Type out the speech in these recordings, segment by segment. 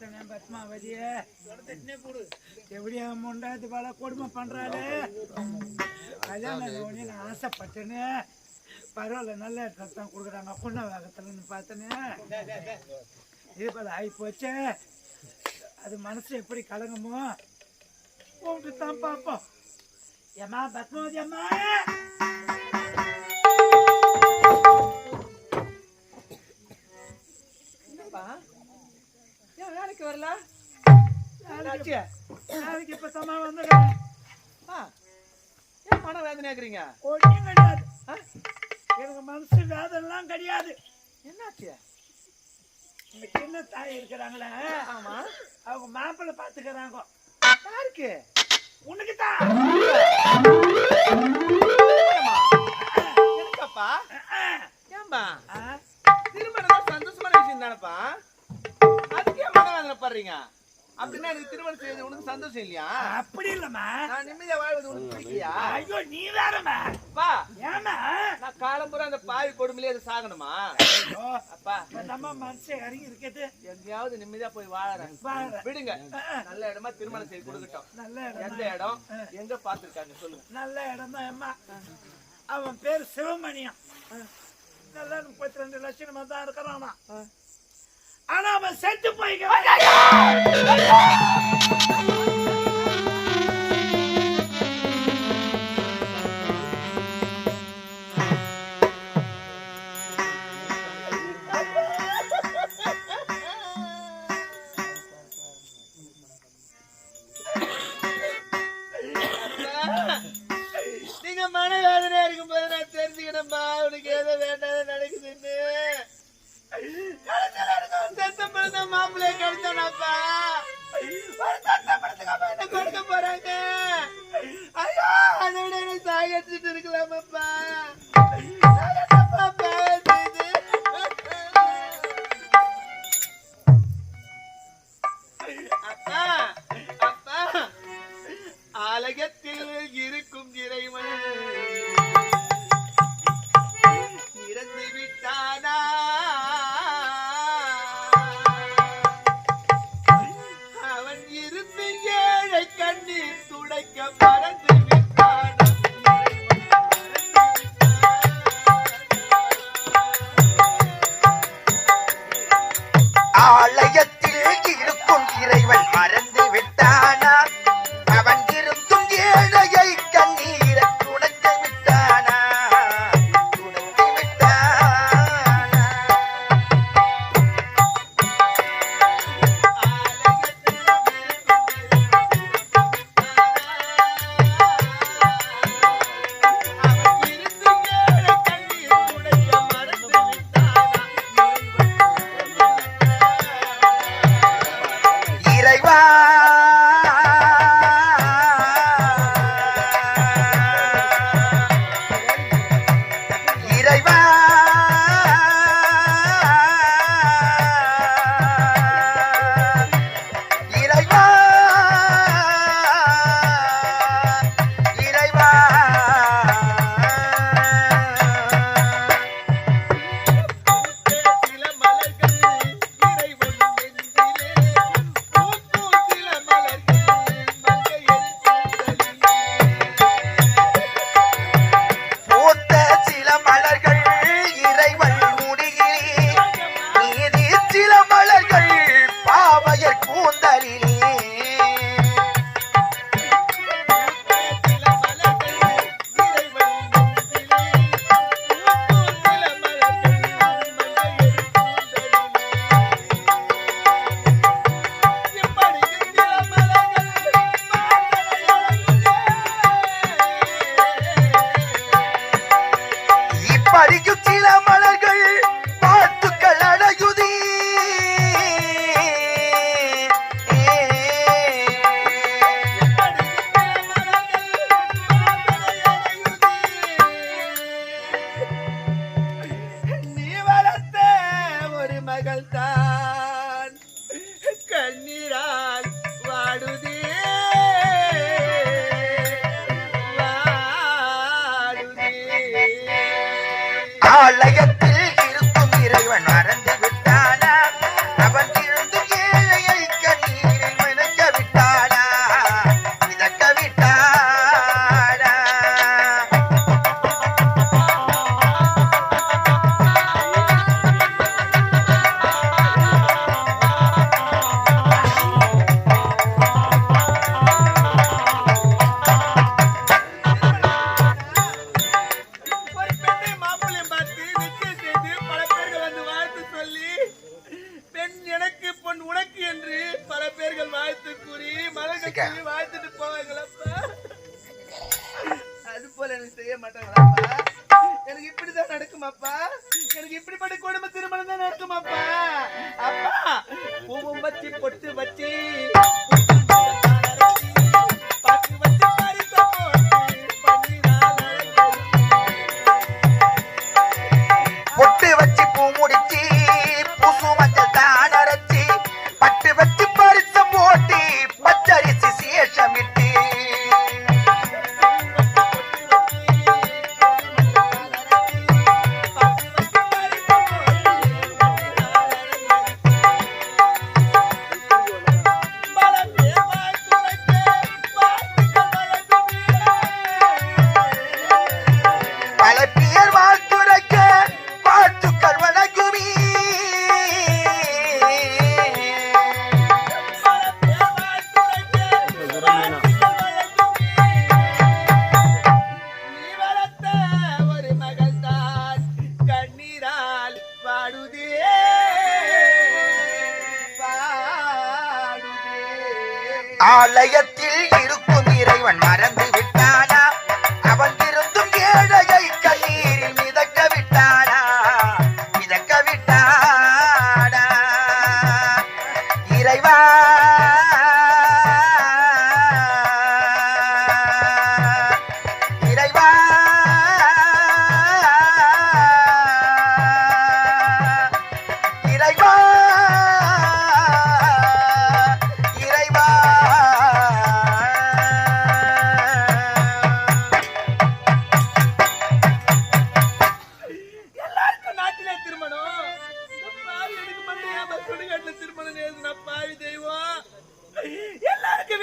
பார்த்தனே பத்மாவதியே? எப்படியா முண்டாத்து பல கொடுமை பண்றாளே? கல்யாணம் உடனே ஆசைப்பட்டேன்னு பரவாயில்ல நல்ல ட்ரெஸ் தான் கொடுக்குறாங்க. புண்ண வேகத்துலன்னு பார்த்தனே. இது போல ஆகி போச்சே அது மனசு எப்படி கலங்குமோ? உன்ட்டு தான் பார்ப்போம். ஏம்மா பத்மாவதி அம்மா? என்னப்பா? வேலைக்கு வரல? நாளைக்கு இப்போ தம்மா வந்துடுறேன் ஏன் மன வேதனை ஆக்குறீங்க ஒன்றும் கிடையாது? எனக்கு மனசு வேதனைலாம் கிடையாது. என்னாச்சு? இந்த சின்ன தாய் இருக்கிறாங்களே. ஆமா. அவங்க மாப்பிள்ளை பார்த்துக்கிறாங்க யாருக்கு? உனக்கு தான் எனக்காப்பா ஏன்பா? திருமணம் தான் சந்தோஷமான விஷயம் தானப்பா? ஏன் மன வேதனை படுறீங்க அப்படின்னா எனக்கு திருமணம் செய்யறது உனக்கு சந்தோஷம் இல்லையா? அப்படி இல்லம்மா. நான் நிம்மதியா வாழ்வது உனக்கு பிடிக்கலையா? ஐயோ நீ வேறம்மா. அப்பா ஏமா நான் காலம்புற அந்த பாவி கொடுமையிலே அது சாகணுமா? அப்பா. நம்ம மனசு இறங்கி இருக்குது எங்கேயாவது நிம்மதியா போய் வாழறேன். விடுங்க. நல்ல இடமா திருமணம் செய்து கொடுக்கட்டும். நல்ல எந்த இடம்? இடம் எங்க பாத்துருக்காங்க சொல்லுங்க. நல்ல இடம் தான் அம்மா. அவன் பேர் சிவமணியம். நல்லா முப்பத்தி ரெண்டு லட்சணமா தான் இருக்கிறானா ஆனா அவன் செத்து போய்க்க எனக்கு சாகடிச்சிட்டு இருக்கலாமாப்பா ஆலயத்தில்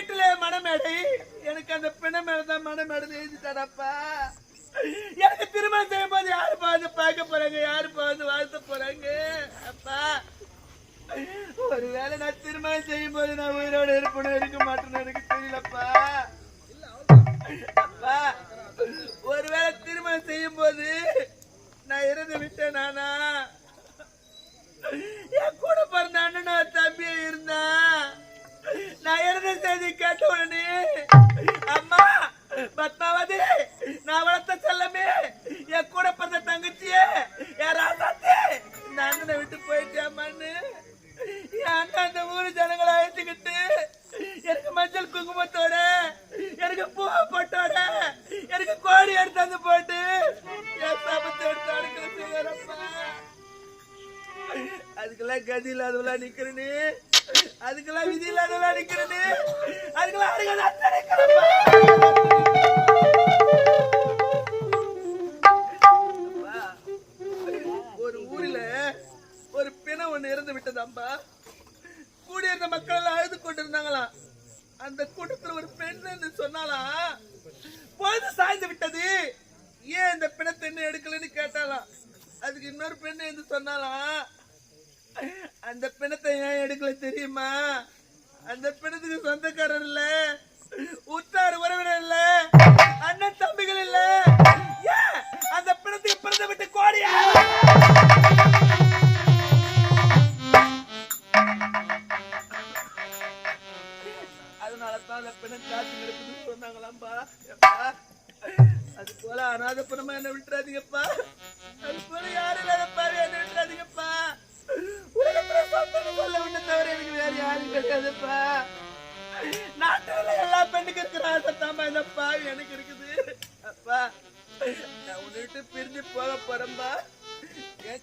வீட்டுல மனமேடை எனக்கு அந்த பிணமேடை தான் மனமேடை எழுதிட்டாடாப்பா எனக்கு திருமணம் செய்யும் போது யாரு பார்த்து பார்க்க போறாங்க? யாரு பார்த்து வாழ்த்த போறாங்க? அப்பா ஒருவேளை நான் திருமணம் செய்யும் போது நான் உயிரோட இருப்பணும் இருக்க மாட்டேன்னு எனக்கு தெரியலப்பா. அப்பா ஒருவேளை திருமணம் செய்யும் போது நான் இறந்து விட்டேன் நானா? என் கூட பிறந்த அண்ணனா தம்பியே இருந்தான் நான் எழுத செய்தி கேட்டு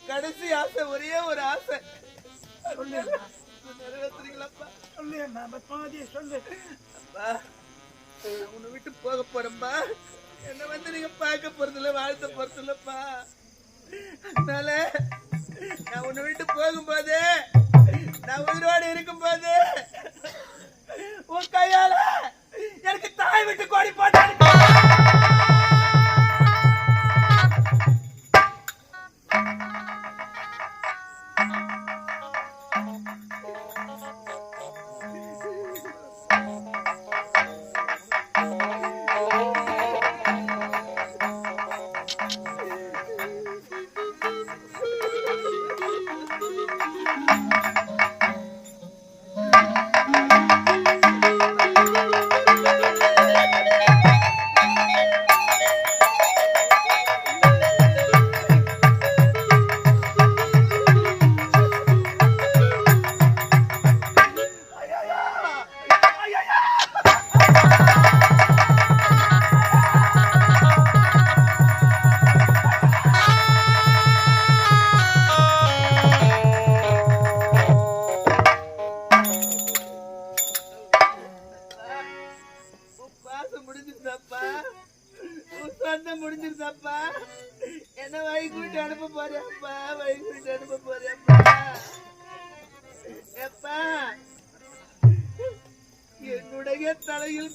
கடைசி ஆசை ஒரே ஒரு ஆசை. நிறைவேற்றுறீங்களாப்பா சொல்லு சொல்லு. அப்பா உன்னை விட்டு போக போறேன்பா. என்ன வந்து பார்க்க போறதில்ல வாழ்த்த போறதில்லப்பா அதனால நான் உன்னை விட்டு போகும்போது நான் உயிரோடு இருக்கும்போது உன் கையால எனக்கு தாய் விட்டு கோடி போட்டாரு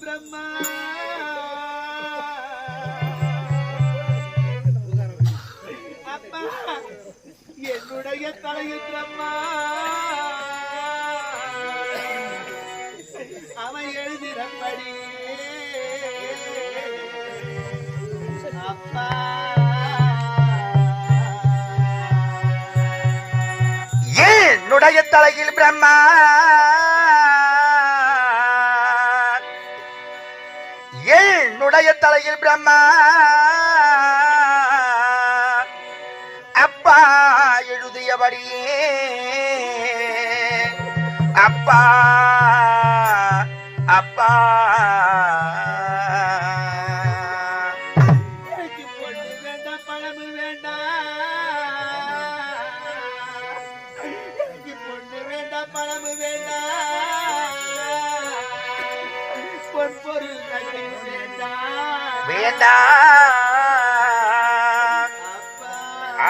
பிரம்மா. அப்பா என்னுடைய தலையில் பிரம்மா. அவன் எழுதிடம்படி அப்பா. என்னுடைய தலையில் பிரம்மா. என்னுடைய தலையில் பிரம்மா. அப்பா எழுதியபடியே. அப்பா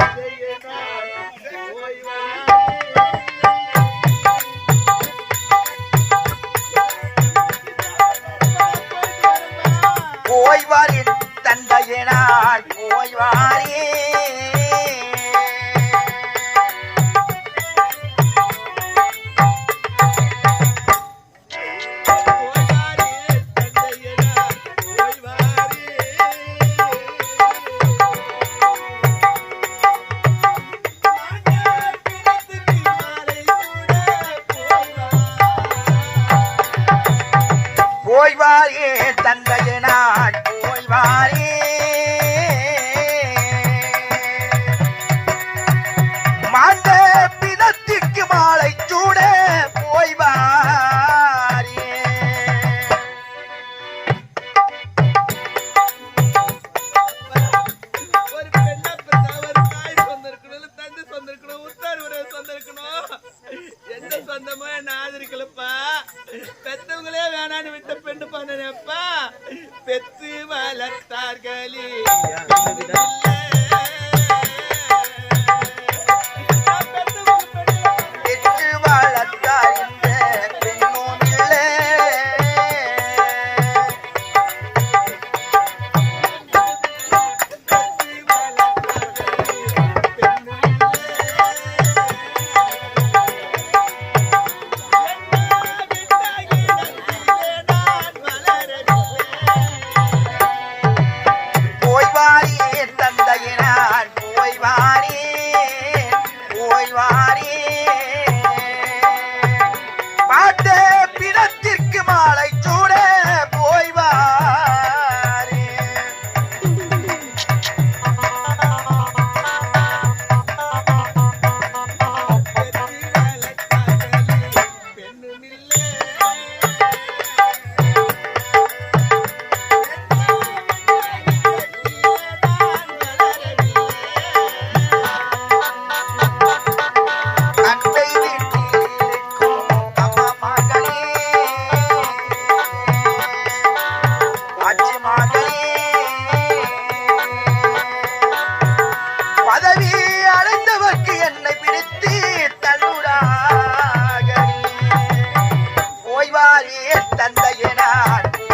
Thank you.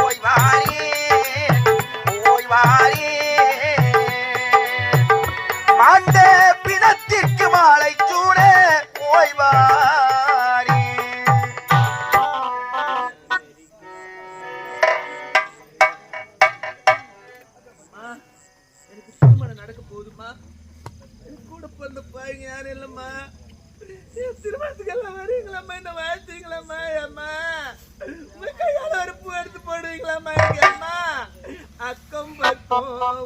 ஓய்வாரி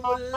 உள்ள